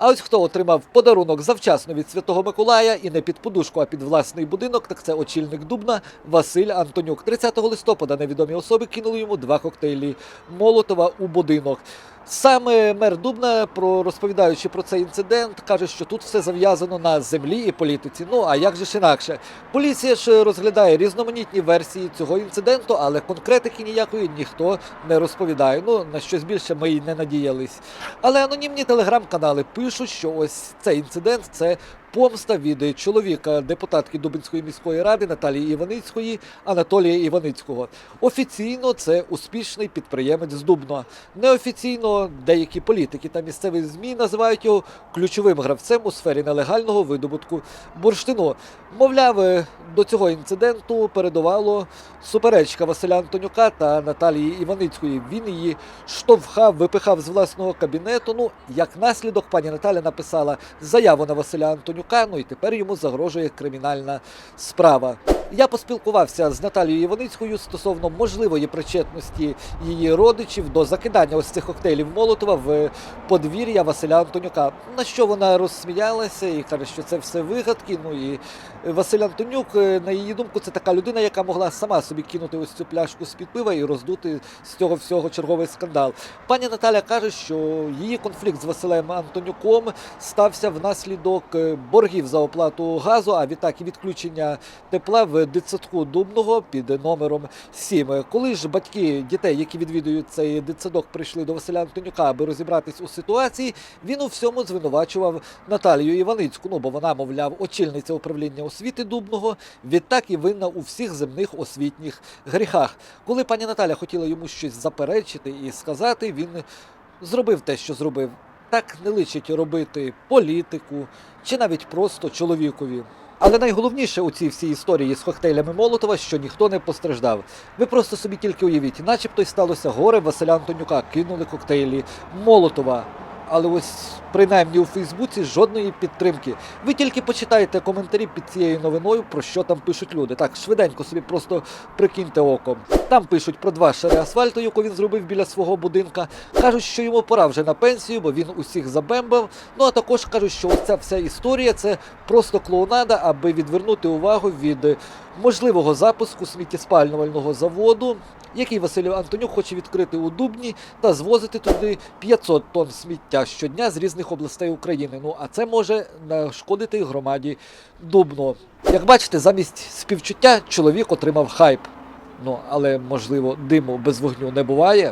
А ось хто отримав подарунок завчасно від Святого Миколая і не під подушку, а під власний будинок, так це очільник Дубна Василь Антонюк. 30 листопада невідомі особи кинули йому два коктейлі Молотова у будинок. Саме мер Дубна, про розповідаючи про цей інцидент, каже, що тут все зав'язано на землі і політиці. Ну а як же ж інакше? Поліція ж розглядає різноманітні версії цього інциденту, але конкретики ніякої ніхто не розповідає. Ну на щось більше ми й не надіялись. Але анонімні телеграм-канали пишуть, що ось цей інцидент це помста від чоловіка депутатки Дубинської міської ради Наталії Іваницької Анатолія Іваницького. Офіційно це успішний підприємець з Дубна. Неофіційно деякі політики та місцеві змі називають його ключовим гравцем у сфері нелегального видобутку бурштину. Мовляв, е, до цього інциденту передувало суперечка Василя Антонюка та Наталії Іваницької. Він її штовхав, випихав з власного кабінету. Ну, як наслідок, пані Наталя написала заяву на Василя Антонюка. Ну і тепер йому загрожує кримінальна справа. Я поспілкувався з Наталією Іваницькою стосовно можливої причетності її родичів до закидання ось цих коктейлів Молотова в подвір'я Василя Антонюка. На що вона розсміялася і каже, що це все вигадки. Ну і Василь Антонюк, е, на її думку, це така людина, яка могла сама собі кинути ось цю пляшку з-під пива і роздути з цього всього черговий скандал. Пані Наталя каже, що її конфлікт з Василем Антонюком стався внаслідок е, боргів за оплату газу, а відтак і відключення тепла в дитсадку Дубного під номером 7. Коли ж батьки дітей, які відвідують цей дитсадок, прийшли до Василя Антонюка, аби розібратись у ситуації, він у всьому звинувачував Наталію Іваницьку. Ну бо вона, мовляв, очільниця управління освіти Дубного, відтак і винна у всіх земних освітніх гріхах. Коли пані Наталя хотіла йому щось заперечити і сказати, він зробив те, що зробив. Так не личить робити політику чи навіть просто чоловікові. Але найголовніше у цій всій історії з коктейлями Молотова, що ніхто не постраждав. Ви просто собі тільки уявіть, начебто й сталося горе Василя Антонюка, кинули коктейлі Молотова. Але ось принаймні у Фейсбуці жодної підтримки. Ви тільки почитайте коментарі під цією новиною, про що там пишуть люди. Так, швиденько собі просто прикиньте оком. Там пишуть про два шари асфальту, яку він зробив біля свого будинка. Кажуть, що йому пора вже на пенсію, бо він усіх забембав. Ну а також кажуть, що ця вся історія це просто клоунада, аби відвернути увагу від е, можливого запуску сміттєспалювального заводу, який Василь Антонюк хоче відкрити у Дубні та звозити туди 500 тонн сміття щодня з різних областей України. Ну а це може нашкодити громаді Дубно. Як бачите, замість співчуття чоловік отримав хайп. Ну але можливо диму без вогню не буває.